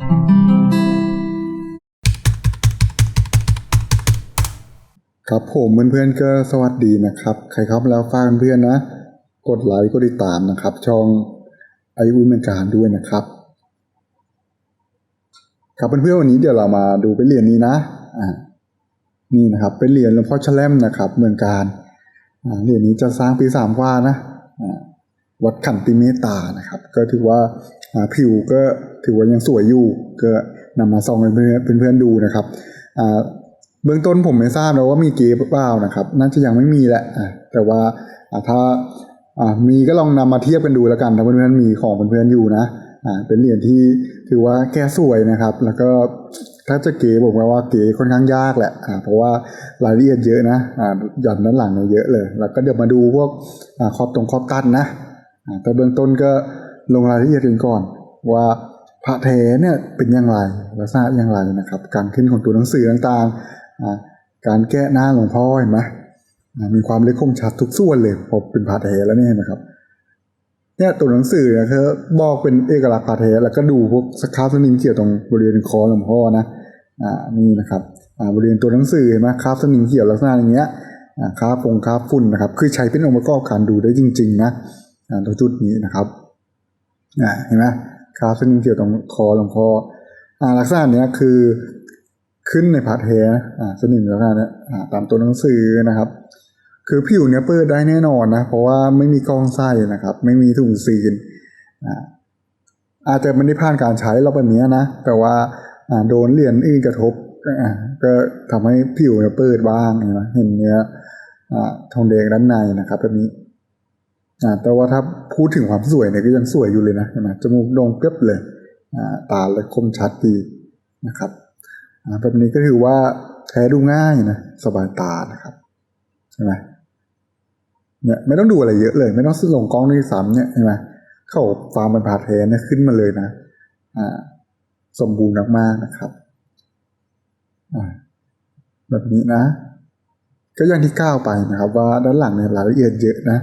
ครับผมเพื่อนๆก็สวัสดีนะครับ ใครเข้ามาแล้วฝากเพื่อนนะ กดไลค์กดติดตามนะครับ ช่องไออุ่นเมืองการด้วยนะครับ ครับเพื่อนๆวันนี้เดี๋ยวเรามาดูเป็นเรียญนี้นะอ่านี่นะครับเป็นเหรียญหลวงพ่อแชลมนะครับ เมืองการอ่าเหรียญนี้จะสร้างปีสามกว่านะอ่า วัดขันติเมตตานะครับ ก็ถือว่าผิวก็ถือว่ายังสวยอยู่ ก็นำมาส่องให้เพื่อนเพื่อนดูนะครับเบื้องต้นผมไม่ทราบนะว่ามีเกย์เปล่านะครับ น่าจะยังไม่มีแหละแต่ว่าถ้ามีก็ลองนำมาเทียบกันดูแล้วกันถ้าเพื่อนๆมีของเพื่อนๆอยู่นะเป็นเหรียญที่ถือว่าแก้สวยนะครับ แล้วก็ถ้าจะเก๋บอกว่าว่าเก๋ค่อนข้างยากแหละเพราะว่ารายละเอียดเยอะนะหย่อนด้านหลังเนี่ยเยอะเลย แล้วก็เดี๋ยวมาดูพวกอขอบตรงขอบตัดนะ แต่เบื้องต้นก็ลงรายละเอียดกันก่อน ว่าพระแท้เนี่ยเป็นอย่างไรลักษณะอย่างไรนะครับ การขึ้นของตัวหนังสือต่างๆ การแก้หน้าหลวงพ่อเห็นไหมมีความเล็กคมชัดทุกส่วนเลยพอเป็นพาเทแล้วเนี่ยเห็นไหมครับเนี่ยตัวหนังสือเนี่ยเขาบอกเป็นเอกลักษณ์พาเทแล้วก็ดูพวกสครับสนิมเขียวตรงบริเวณคอหลวงพ่อนะอ่านี่นะครับอ่าบริเวณตัวหนังสือเห็นไหมคราบสนิมเขียวลักษณะอย่างเงี้ยอ่าคราบฟงคราบฝุ่นนะครับ คือใช้เป็นองค์ประกอบการดูได้จริง ๆ นะ ตรงจุดนี้นะครับเห็นไหมคราบสนิมเขียวตรงคอลงพ่อลักษณะเนี้ยคือขึ้นในพาร์ทแท้นะสนิมแล้วนะเนี่ยตามตัวหนังสือนะครับ คือผิวเนี้ยเปิดได้แน่นอนนะ เพราะว่าไม่มีกล้องไส้นะครับ ไม่มีถุงซีนอาอาจจะไม่ได้ผ่านการใช้เราแบบนี้นะ แต่ว่าโดนเหรียญอื่นกระทบก็ทำให้ผิวเนี่ยเปิดบ้างเห็นไหมเห็นเนื้อทองแดงด้านในนะครับแบบนี้ อ่าแต่ว่าถ้าพูดถึงความสวยเนี่ยก็ยังสวยอยู่เลยนะเห็นไหมจมูกโด่งเปียบเลยอ่าตาเลยคมชัดดีนะครับอ่าแบบนี้ก็ถือว่าแท้ดูง่ายนะสบายตานะครับใช่ไหมเนี่ยไม่ต้องดูอะไรเยอะเลย ไม่ต้องซื้อลงกล้องด้วยซ้ำเนี่ยใช่ไหมเข้าฟาร์มเป็นพาแท้นี่ยขึ้นมาเลยนะอ่าสมบูรณ์มากๆนะครับอ่าแบบนี้นะ ก็อย่างที่ก้าวไปนะครับ ว่าด้านหลังเนี่ยรายละเอียดเยอะนะ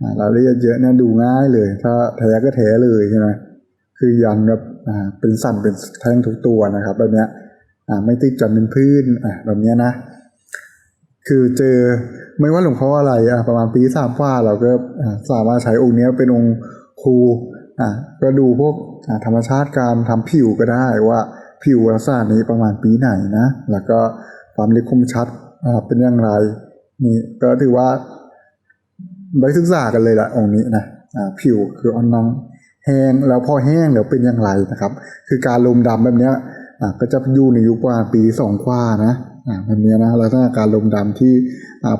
อ่าราละเอียดเยอะเนี่ยดูง่ายเลย ถ้าแท้ก็แท้เลยใช่ไหมคือยันแบบอ่าเป็นสั่นเป็นแท่งทุกตัวนะครับ แบบเนี้ยอ่าไม่ติดจันเป็นพื้นอะแบบเนี้ยนะ คือเจอไม่ว่าหลวงพ่ออะไรอะประมาณปีสามว่าเราก็สามารถใช้องค์เนี้ยเป็นองค์ครูอะก็ดูพวกธรรมชาติการทำผิวก็ได้ว่าผิวลักษณะนี้ประมาณปีไหนนะ แล้วก็ความล็กคมชัดอ่าเป็นอย่างไรนี่ก็ถือว่า ได้ศึกษากันเลยละองค์นี้นะผิวคืออ่อนน้องแห้งแล้วพอแห้งเดี๋ยวเป็นอย่างไรนะครับ คือการลมดำแบบเนี้ยก็จะอยู่ในยุคประมาณปีสองกว่านะแบบนี้นะลักษณะการลมดำที่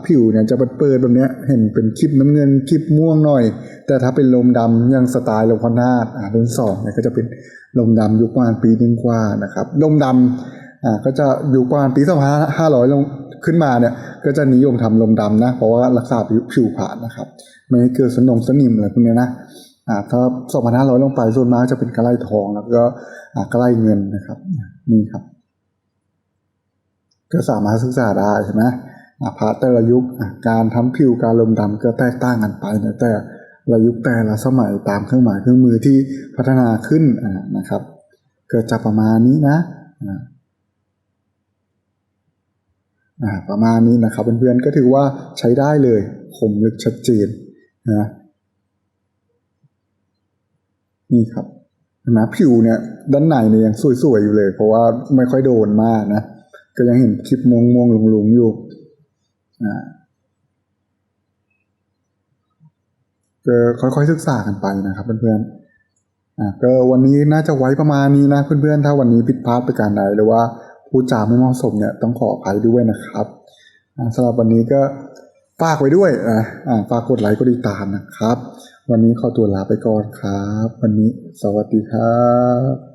ผิวเนี่ยจะเปิดๆแบบนี้เห็นเป็นคลิปน้ำเงินคลิปม่วงหน่อย แต่ถ้าเป็นลมดำอยังสไตล์ลวงพ่อนาฏอ่ารุ่นสองเนี่ยก็จะเป็นลมดำยุคประมาณปีนึงกว่านะครับลมดำอ่าก็จะอยู่ประมาณปีสองห้าร้อยลง ขึ้นมาเนี่ยก็จะนิยมทำลมดำนะ เพราะว่ารักษาผิวผ่านนะครับ ไม่ให้เกิดสนงสนิมอะไรพวกนี้นะอ่าถ้าสองพันห้าร้อยลงไปส่วนมากจะเป็นกระไลทองแล้วก็อ่ากระไลเงินนะครับ นี่ครับ ก็สามารถศึกษาได้ใช่ไหมอ่าพระแต่ละยุคการทำผิวการลมดำก็แตกต่างกันไปนะแต่ละยุคแต่ละสมัยตามเครื่องหมายเครื่องมือที่พัฒนาขึ้นนะครับ เก็จะประมาณนี้นะ ประมาณนี้นะครับเพื่อนๆก็ถือว่าใช้ได้เลยคมลึกชัดเจนนะนี่ครับหนไหมผิวเนี่ยด้านในเนี่ยยังสวยๆอยู่เลย เพราะว่าไม่ค่อยโดนมากนะก็ยังเห็นคลิปม่วงม่วงๆหลุงๆอยู่อ่าก็ค่อยๆศึกษากันไปนะครับเพื่อนๆอ่าก็วันนี้น่าจะไว้ประมาณนี้นะเพื่อนๆถ้าวันนี้ผิดพลาดไปการใดหรือว่า พูดจาไม่เหมาะสมเนี่ยต้องขออภัยด้วยนะครับสำหรับวันนี้ก็ฝากไว้ด้วยนะฝากกดไลค์กดติดตามนะครับ วันนี้ขอตัวลาไปก่อนครับ วันนี้สวัสดีครับ